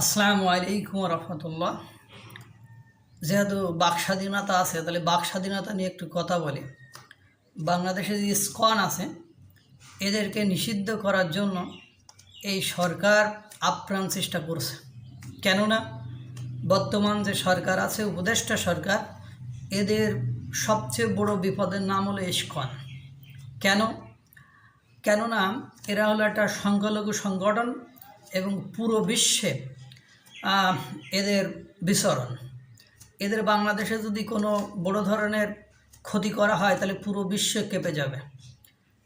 আসসালামু আলাইকুম রহমতুল্লাহ যেহেতু বাক স্বাধীনতা আছে, তাহলে বাক স্বাধীনতা নিয়ে একটু কথা বলি। বাংলাদেশে যে স্কন আছে, এদেরকে নিষিদ্ধ করার জন্য এই সরকার আপ্রাণ চেষ্টা করছে। কেননা, বর্তমান যে সরকার আছে, উপদেষ্টা সরকার, এদের সবচেয়ে বড় বিপদের নাম হলো ইস্কন। কেন? কেননা, এরা হলো একটা সংখ্যালঘু সংগঠন এবং পুরো বিশ্বে এদের বিচরণ। এদের বাংলাদেশে যদি কোনো বড় ধরনের ক্ষতি করা হয়, তাহলে পুরো বিশ্বে কেঁপে যাবে।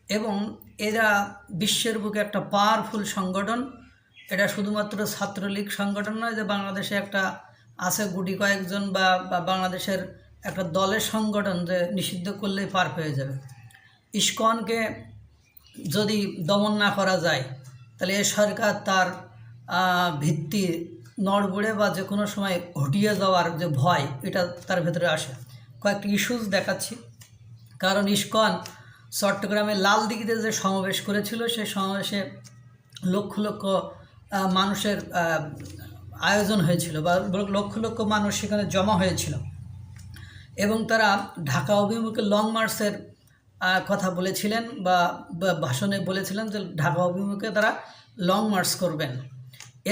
এবং এরা বিশ্বের বুকে একটা পাওয়ারফুল সংগঠন। এটা শুধুমাত্র ছাত্রলীগ সংগঠন নয় যে বাংলাদেশে একটা আছে গুটি কয়েকজন বা বাংলাদেশের একটা দলের সংগঠন যে নিষিদ্ধ করলেই পার হয়ে যাবে। ইস্কনকে যদি দমন না করা যায়, তাহলে এ সরকার তার ভিত্তি নড়বড়ে বা যে কোনো সময় ঘটিয়ে যাওয়ার যে ভয়, এটা তার ভেতরে আসে। কয়েকটি ইস্যুস দেখাচ্ছি। কারণ ইস্কন চট্টগ্রামের লাল দিঘিতে যে সমাবেশ করেছিল সেই সমাবেশে লক্ষ লক্ষ মানুষের আয়োজন হয়েছিল বা লক্ষ লক্ষ মানুষ সেখানে জমা হয়েছিল। এবং তারা ঢাকা অভিমুখে লং মার্চের কথা বলেছিলেন বা ভাষণে বলেছিলেন যে ঢাকা অভিমুখে তারা লং মার্চ করবেন।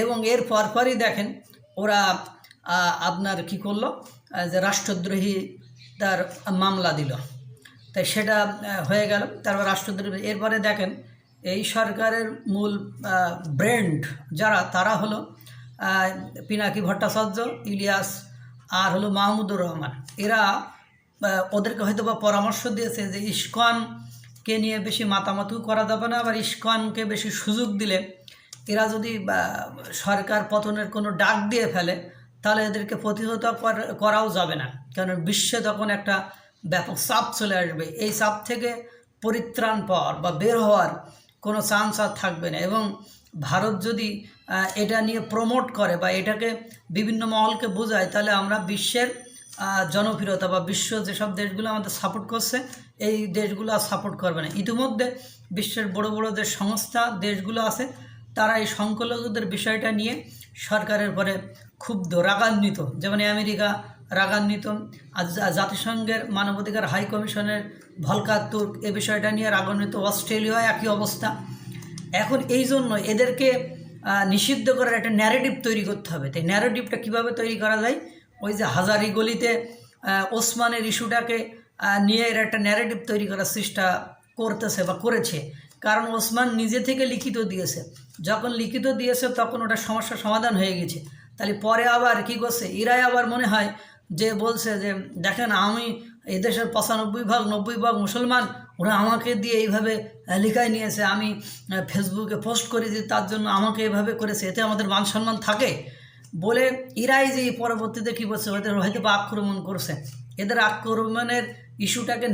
এবং এর পরপরই দেখেন ওরা আপনার কি করল যে রাষ্ট্রদ্রোহী তার মামলা দিল। তাই সেটা হয়ে গেল। তারপর রাষ্ট্রদ্রোহী, এরপরে দেখেন এই সরকারের মূল ব্র্যান্ড যারা, তারা হলো পিনাকি ভট্টাচার্য, ইলিয়াস আর হলো মাহমুদুর রহমান। এরা ওদেরকে হয়তো বা পরামর্শ দিয়েছে যে ইস্কনকে নিয়ে বেশি মাতামাতিও করা যাবে না, আবার ইস্কনকে বেশি সুযোগ দিলে এরা যদি সরকার পতনের কোনো ডাক দিয়ে ফেলে, তাহলে এদেরকে প্রতিহত করাও যাবে না। কারণ বিশ্বে তখন একটা ব্যাপক চাপ চলে আসবে। এই চাপ থেকে পরিত্রাণ পাওয়ার বা বের হওয়ার কোনো চান্স আর থাকবে না। এবং ভারত যদি এটা নিয়ে প্রমোট করে বা এটাকে বিভিন্ন মহলকে বোঝায়, তাহলে আমরা বিশ্বের জনপ্রিয়তা বা বিশ্ব যেসব দেশগুলো আমাদের সাপোর্ট করছে, এই দেশগুলো আর সাপোর্ট করবে না। ইতিমধ্যে বিশ্বের বড় বড় যে সংস্থা দেশগুলো আছে তারা এই সংখ্যালঘুদের বিষয়টা নিয়ে সরকারের পরে ক্ষুব্ধ রাগান্বিত। যেমন আমেরিকা রাগান্বিত জাতিসংঘের মানবাধিকার হাই কমিশনের ভলকার তুর্ক এ বিষয়টা নিয়ে রাগান্বিত। অস্ট্রেলিয়া একই অবস্থা। এখন এই জন্য এদেরকে নিষিদ্ধ করার একটা ন্যারেটিভ তৈরি করতে হবে। তাই ন্যারেটিভটা কীভাবে তৈরি করা যায়? ওই যে হাজারি গলিতে ওসমানের ইস্যুটাকে নিয়ে এর একটা ন্যারেটিভ তৈরি করার চেষ্টা করতেছে বা করেছে। কারণ ওসমান নিজে থেকে লিখিত দিয়েছে। যখন লিখিত দিয়েছে, তখন ওটা সমস্যার সমাধান হয়ে গেছে। তাহলে পরে আবার কি করছে? এরাই আবার মনে হয় যে বলছে যে, দেখেন, আমি এই দেশের পঁচানব্বই ভাগ, নব্বই ভাগ মুসলমান, ওরা আমাকে দিয়ে এইভাবে লিখাই নিয়েছে। আমি ফেসবুকে পোস্ট করেছি তার জন্য আমাকে এভাবে করেছে। এতে আমাদের মান সম্মান থাকে? বলে এরাই যে পরবর্তীতে কী করছে? ওদের হয়তো বা আক্রমণ করছে। এদের আক্রমণের ইস্যুটাকে